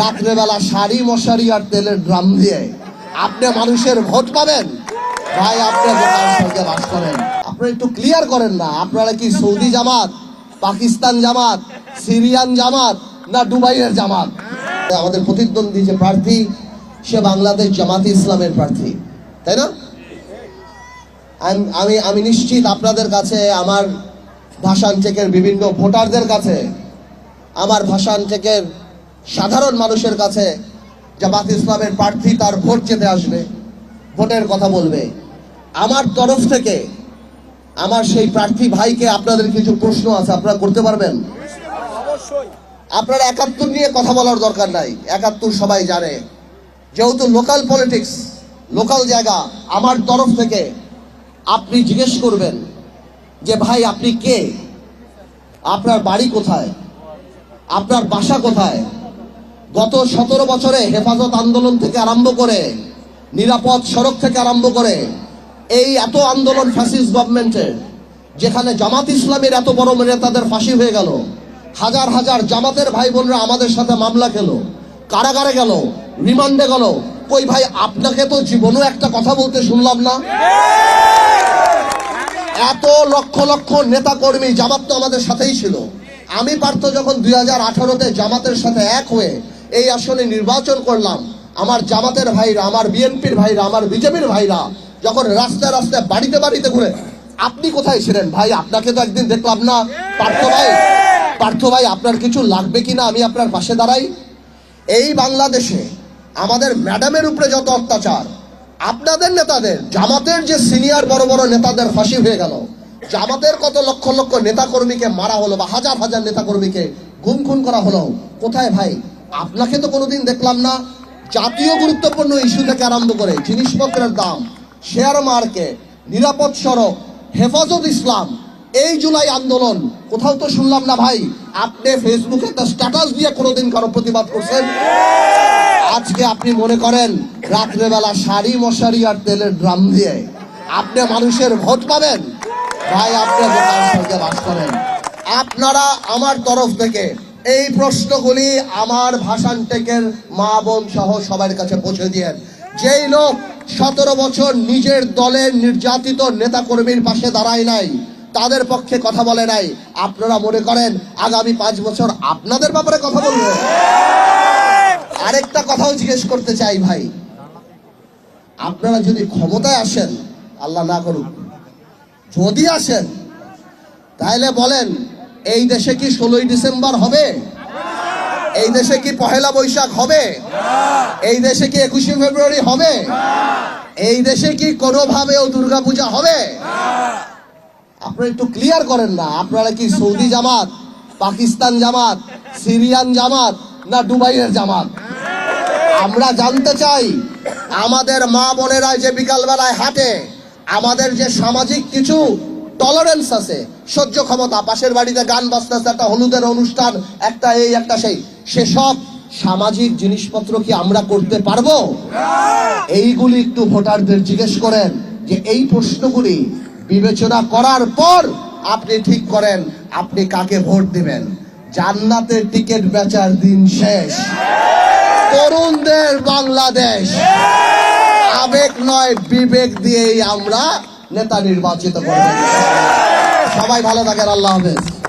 রাত্রেবেলা শাড়ি মশারি আর তেলের ড্রাম দিয়ে আপনি মানুষের ভোট পাবেন? ভাই, আপনি বাস করেন। আপনারা একটু ক্লিয়ার করেন না। আপনারা কি সৌদি জামাত, পাকিস্তান জামাত, সিরিয়ান জামাত না দুবাইয়ের জামাত? আমাদের প্রতিদ্বন্দ্বী যে প্রার্থী, সে বাংলাদেশ জামাত ইসলামের প্রার্থী। তাই না? আমি আমি নিশ্চিত আপনাদের কাছে, আমার ভাষান চেকের বিভিন্ন ভোটারদের কাছে, আমার ভাষান চেকের সাধারণ মানুষের কাছে জামাত ইসলামের প্রার্থী তার ভোট চেতে আসবে ভোটের কথা বলবে। আমার তরফ থেকে আমার সেই প্রার্থী ভাইকে আপনাদের কিছু প্রশ্ন আছে আপনারা করতে পারবেন? আপনার একাত্তর নিয়ে কথা বলার দরকার নাই। একাত্তর সবাই জানে। যেহেতু লোকাল পলিটিক্স লোকাল জায়গা আমার তরফ থেকে আপনি জিজ্ঞেস করবেন যে ভাই আপনি কে? আপনার বাড়ি কোথায়? আপনার বাসা কোথায়? গত সতেরো বছরে হেফাজত আন্দোলন থেকে আরম্ভ করে, নিরাপদ সড়ক থেকে আরম্ভ করে, এই এত আন্দোলন ফ্যাসিস্ট গভর্নমেন্টের যেখানে জামাত ইসলামের এত বড় নেতাদের ফাঁসি হয়ে গেল, হাজার হাজার জামাতের ভাই বোনরা আমাদের সাথে মামলা খেলো, কারাগারে গেল, রিমান্ডে গেল। কই ভাই, আপনাকে তো জীবনেও একটা কথা বলতে শুনলাম না? এত লক্ষ লক্ষ নেতা কর্মী জামাত তো আমাদের সাথেই ছিল। আমি পার্থ যখন দুই হাজার আঠারোতে জামাতের সাথে এক হয়ে এই আসনে নির্বাচন করলাম। আমার জামাতের ভাইরা, আমার বিএনপির ভাইরা, আমার বিজেপির ভাইরা যখন রাস্তায় রাস্তায় বাড়িতে বাড়িতে ঘুরে, আপনি কোথায় ছিলেন? ভাই, আপনাকে তো একদিন দেখলাম না। পার্থ ভাই পার্থ ভাই, আপনার কিছু লাগবে কিনা? আমি আপনার পাশে দাঁড়াই। এই বাংলাদেশে আমাদের ম্যাডামের উপরে যত অত্যাচার, আপনাদের নেতাদের, জামাতের যে সিনিয়র বড় বড় নেতাদের ফাঁসি হয়ে গেল, জামাতের কত লক্ষ লক্ষ নেতা কর্মীকে মারা হলো বা হাজার হাজার নেতা কর্মীকে গুম খুন করা হলো, কোথায় ভাই? আপনাকে তো কোনোদিন দেখলাম না। জাতীয় গুরুত্বপূর্ণ ইস্যু থেকে আরম্ভ করে জিনিসপত্রের দাম শেয়ার মার্কেট নিরাপদ সড়ক, হেফাজত ইসলাম, এই জুলাই আন্দোলন, কোথাও তো শুনলাম না ভাই, আপনি ফেসবুকে একটা স্ট্যাটাস দিয়ে কোনোদিন কারও প্রতিবাদ করছেন? আজকে আপনি মনে করেন, রাত্রেবেলা শাড়ি মশারি আর তেলের ড্রাম দিয়ে আপনি মানুষের ভোট পাবেন? ভাই, আপনি বাস করেন। আপনারা আমার তরফ থেকে এই প্রশ্নগুলি আমার ভাষান টেকের মা বোন সহ সবার কাছে পৌঁছে দিয়েন যেই লোক সতেরো বছর নিজের দলের নির্যাতিত নেতা কর্মীর পাশে দাঁড়ায় নাই, তাদের পক্ষে কথা বলে নাই, আপনারা মনে করেন আগামী পাঁচ বছর আপনাদের ব্যাপারে কথা বলবে? আরেকটা কথাও জিজ্ঞেস করতে চাই ভাই, আপনারা যদি ক্ষমতায় আসেন, আল্লাহ না করুক, যদি আসেন তাহলে বলেন এই দেশে কি ষোলোই ডিসেম্বর হবে? এই দেশে কি পহেলা বৈশাখ হবে? এই দেশে কি একুশে ফেব্রুয়ারি হবে? এই দেশে কি কোনোভাবেও দুর্গাপূজা হবে? আপনারা একটু ক্লিয়ার করেন না। আপনারা কি সৌদি জামাত, পাকিস্তান জামাত, সিরিয়ান জামাত না দুবাইয়ের জামাত? আমরা জানতে চাই, আমাদের মা বোনেরা যে বিকালবেলায় হাঁটে, আমাদের যে সামাজিক কিছু টলারেন্স আছে। সহ্য ক্ষমতা, পাশের বাড়িতে গান বাজতেছে একটা হলুদের অনুষ্ঠান, একটা এই, একটা সেই। সেসব সামাজিক জিনিসপত্র কি আমরা করতে পারব? এইগুলি একটু ভোটারদের জিজ্ঞেস করেন যে এই প্রশ্নগুলি বিবেচনা করার পর আপনি ঠিক করেন, আপনি কাকে ভোট দিবেন। জান্নাতের টিকিট বেচার দিন শেষ। তরুণদের বাংলাদেশ। আবেগ নয়, বিবেক দিয়েই আমরা নেতা নির্বাচিত করবেন। সবাই ভালো থাকেন আল্লাহ হাফেজ।